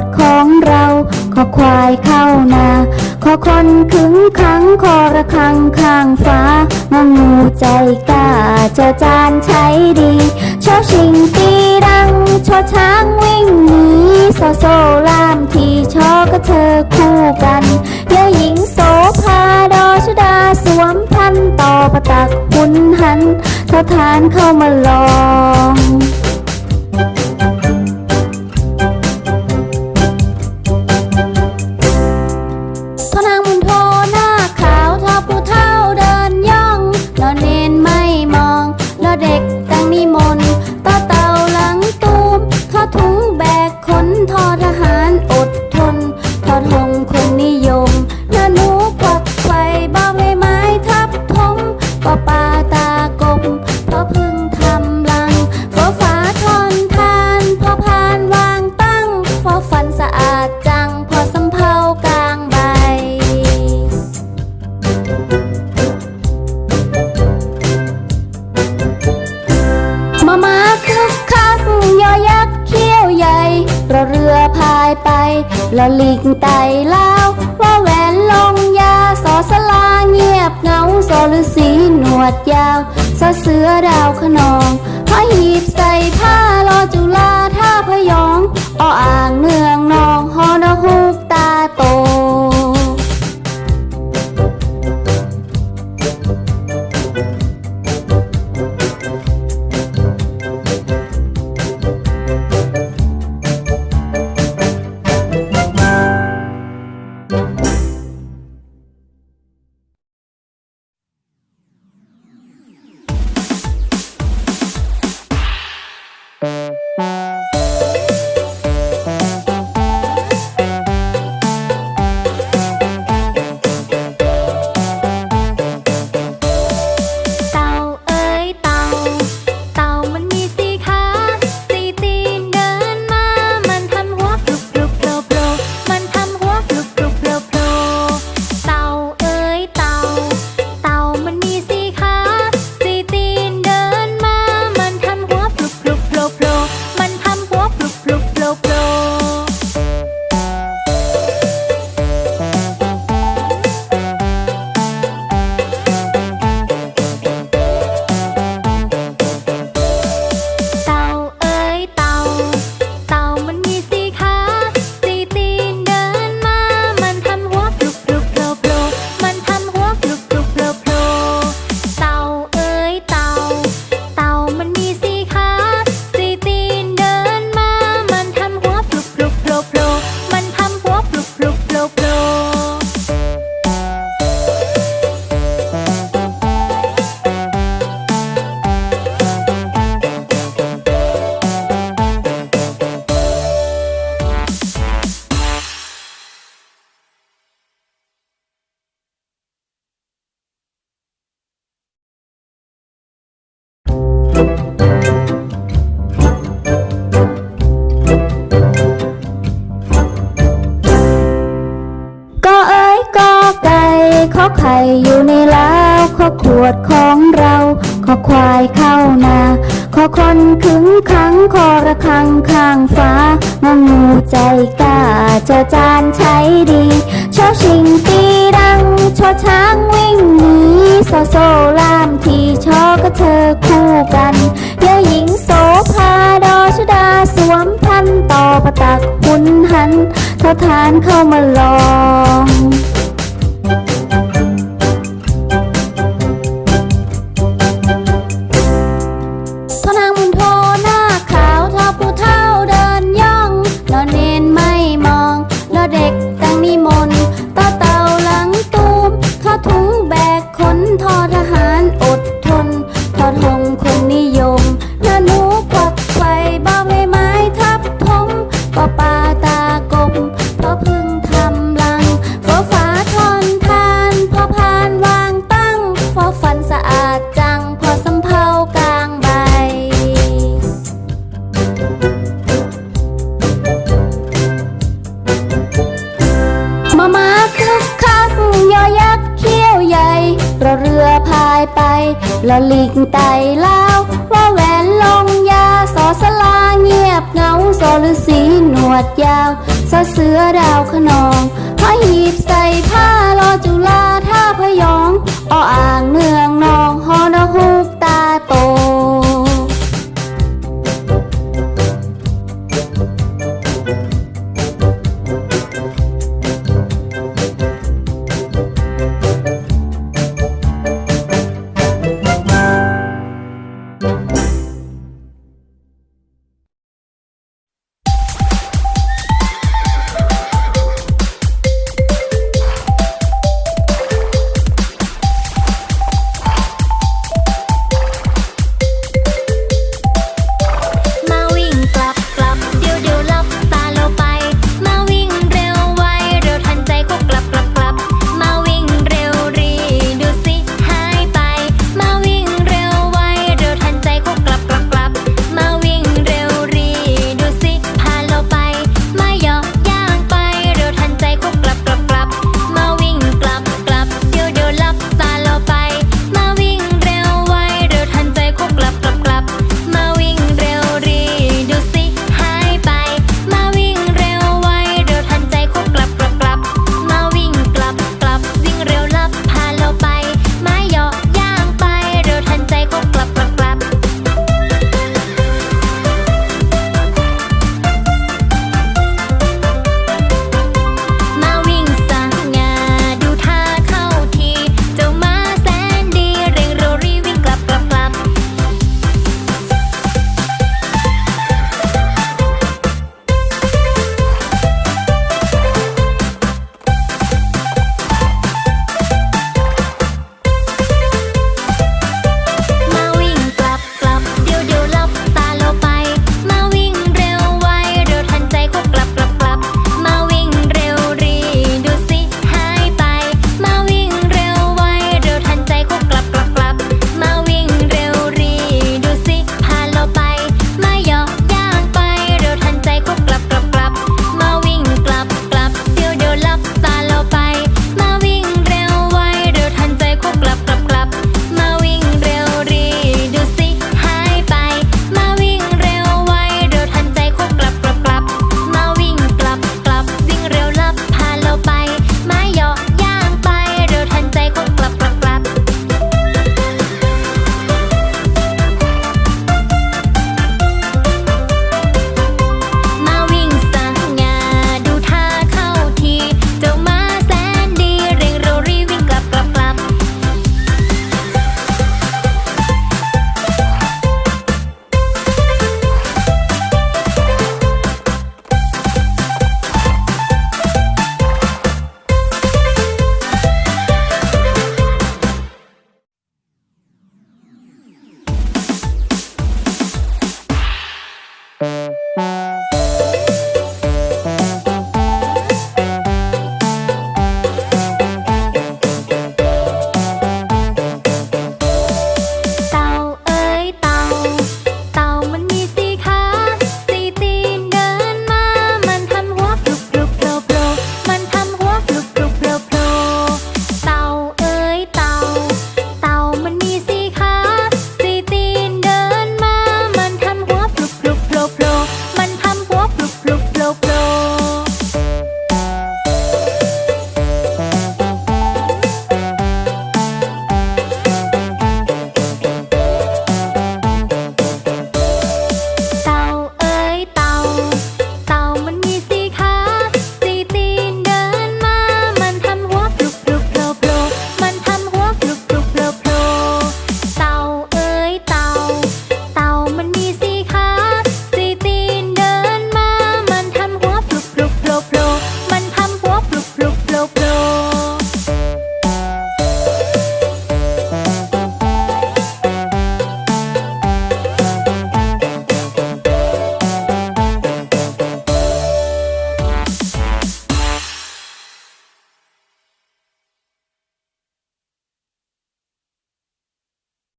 ดของเราขอควายเข้านาขอคนขึงขังขอระคังข้างฟ้างองูใจกล้าเจอจานใช้ดีชอชิงตีดังชอช้างวิ่งหนีสโซล่ามที่ชอก็เธอคู่กันเยอหญิงโสภาดอชดาสวมพันต่อประตักหุนหันเธอทานเข้ามาลอง ละลิงไตเล้าว่าแหวนลงยาสอสลาเงียบเงาสอฤาษีหนวดยาวสอเสือดาวขนอง อคนขึงขังคอระคังข้างฟ้ามองงูใจกล้าเจ้าจานใช้ดีชอชิงตีดังชอช้างวิ่งหนีโซโซลามที่ชอก็เธอคู่กันเยหญิงโสภาดอชดาสวมพันต่อประตักหุนหันเทอทานเข้ามาลอง ฤาษีหนวดยาวสะเสือดาวขนองพระหีบใส่ผ้ารอจุฬาท่าพยอง ออ่างเนืองนอง